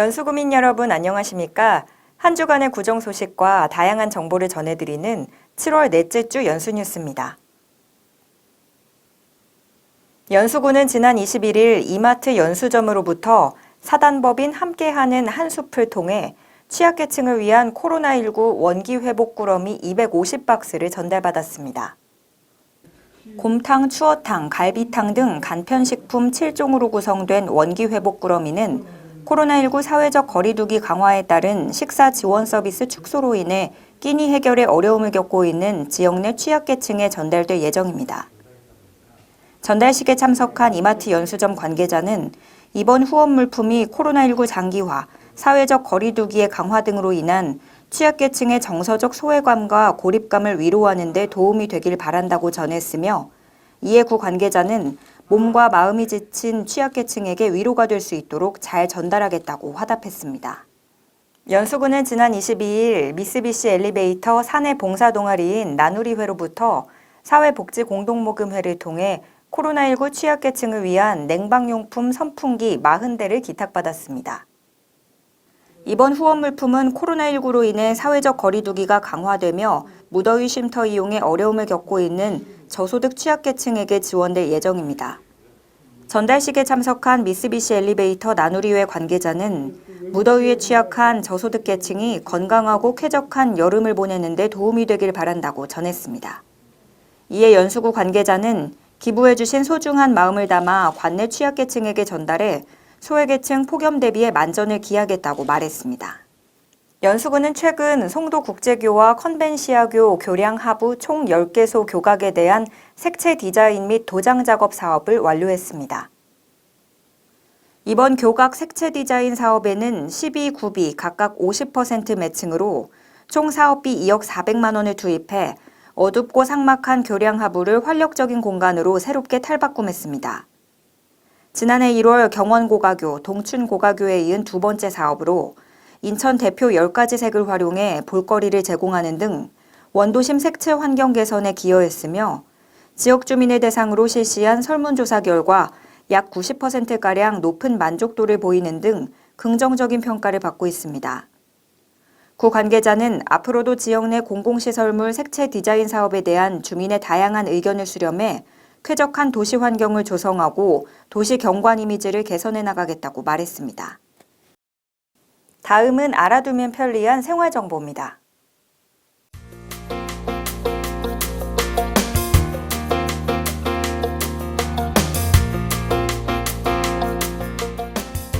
연수구민 여러분 안녕하십니까? 한 주간의 구정 소식과 다양한 정보를 전해드리는 7월 넷째 주 연수 뉴스입니다. 연수구는 지난 21일 이마트 연수점으로부터 사단법인 함께하는 한숲을 통해 취약계층을 위한 코로나19 원기 회복 꾸러미 250박스를 전달받았습니다. 곰탕, 추어탕, 갈비탕 등 간편식품 7종으로 구성된 원기 회복 꾸러미는 코로나19 사회적 거리두기 강화에 따른 식사 지원 서비스 축소로 인해 끼니 해결에 어려움을 겪고 있는 지역 내 취약계층에 전달될 예정입니다. 전달식에 참석한 이마트 연수점 관계자는 이번 후원 물품이 코로나19 장기화, 사회적 거리두기의 강화 등으로 인한 취약계층의 정서적 소외감과 고립감을 위로하는 데 도움이 되길 바란다고 전했으며 이에 구 관계자는 몸과 마음이 지친 취약계층에게 위로가 될 수 있도록 잘 전달하겠다고 화답했습니다. 연수구는 지난 22일 미쓰비시 엘리베이터 사내 봉사 동아리인 나누리회로부터 사회복지공동모금회를 통해 코로나19 취약계층을 위한 냉방용품 선풍기 40대를 기탁받았습니다. 이번 후원 물품은 코로나19로 인해 사회적 거리두기가 강화되며 무더위 쉼터 이용에 어려움을 겪고 있는 저소득 취약계층에게 지원될 예정입니다. 전달식에 참석한 미쓰비시 엘리베이터 나누리회 관계자는 무더위에 취약한 저소득 계층이 건강하고 쾌적한 여름을 보내는 데 도움이 되길 바란다고 전했습니다. 이에 연수구 관계자는 기부해주신 소중한 마음을 담아 관내 취약계층에게 전달해 소외계층 폭염 대비에 만전을 기하겠다고 말했습니다. 연수구는 최근 송도국제교와 컨벤시아교 교량 하부 총 10개소 교각에 대한 색채 디자인 및 도장 작업 사업을 완료했습니다. 이번 교각 색채 디자인 사업에는 12구비 각각 50% 매칭으로 총 사업비 2억 400만 원을 투입해 어둡고 삭막한 교량 하부를 활력적인 공간으로 새롭게 탈바꿈했습니다. 지난해 1월 경원고가교, 동춘고가교에 이은 두 번째 사업으로 인천 대표 10가지 색을 활용해 볼거리를 제공하는 등 원도심 색채 환경 개선에 기여했으며 지역 주민을 대상으로 실시한 설문조사 결과 약 90%가량 높은 만족도를 보이는 등 긍정적인 평가를 받고 있습니다. 구 관계자는 앞으로도 지역 내 공공시설물 색채 디자인 사업에 대한 주민의 다양한 의견을 수렴해 쾌적한 도시 환경을 조성하고 도시 경관 이미지를 개선해 나가겠다고 말했습니다. 다음은 알아두면 편리한 생활 정보입니다.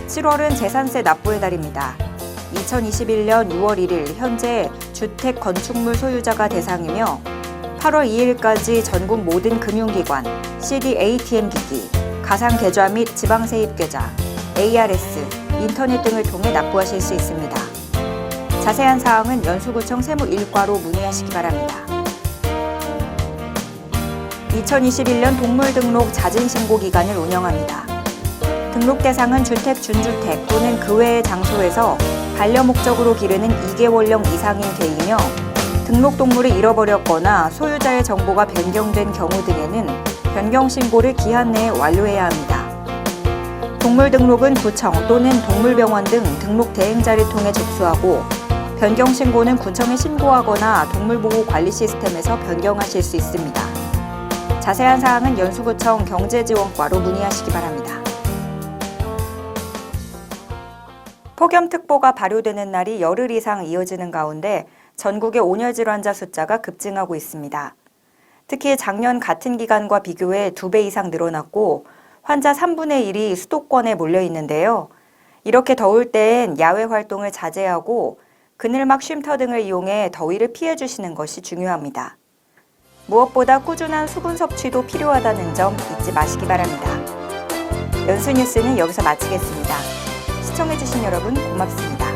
(7월은) 재산세 납부의 달입니다. 2021년 6월 1일 현재 주택 건축물 소유자가 대상이며 8월 2일까지 전국 모든 금융기관, CD ATM 기기, 가상 계좌 및 지방 세입 계좌, ARS, 인터넷 등을 통해 납부하실 수 있습니다. 자세한 사항은 연수구청 세무 1과로 문의하시기 바랍니다. 2021년 동물 등록 자진 신고 기간을 운영합니다. 등록 대상은 주택, 준주택 또는 그 외의 장소에서 반려 목적으로 기르는 2개월령 이상인 개이며 등록 동물을 잃어버렸거나 소유자의 정보가 변경된 경우 등에는 변경 신고를 기한 내에 완료해야 합니다. 동물 등록은 구청 또는 동물병원 등 등록 대행자를 통해 접수하고 변경 신고는 구청에 신고하거나 동물보호 관리 시스템에서 변경하실 수 있습니다. 자세한 사항은 연수구청 경제지원과로 문의하시기 바랍니다. 폭염특보가 발효되는 날이 열흘 이상 이어지는 가운데 전국의 온열 질환자 숫자가 급증하고 있습니다. 특히 작년 같은 기간과 비교해 두 배 이상 늘어났고 환자 3분의 1이 수도권에 몰려 있는데요. 이렇게 더울 땐 야외 활동을 자제하고 그늘막 쉼터 등을 이용해 더위를 피해 주시는 것이 중요합니다. 무엇보다 꾸준한 수분 섭취도 필요하다는 점 잊지 마시기 바랍니다. 연수 뉴스는 여기서 마치겠습니다. 시청해주신 여러분 고맙습니다.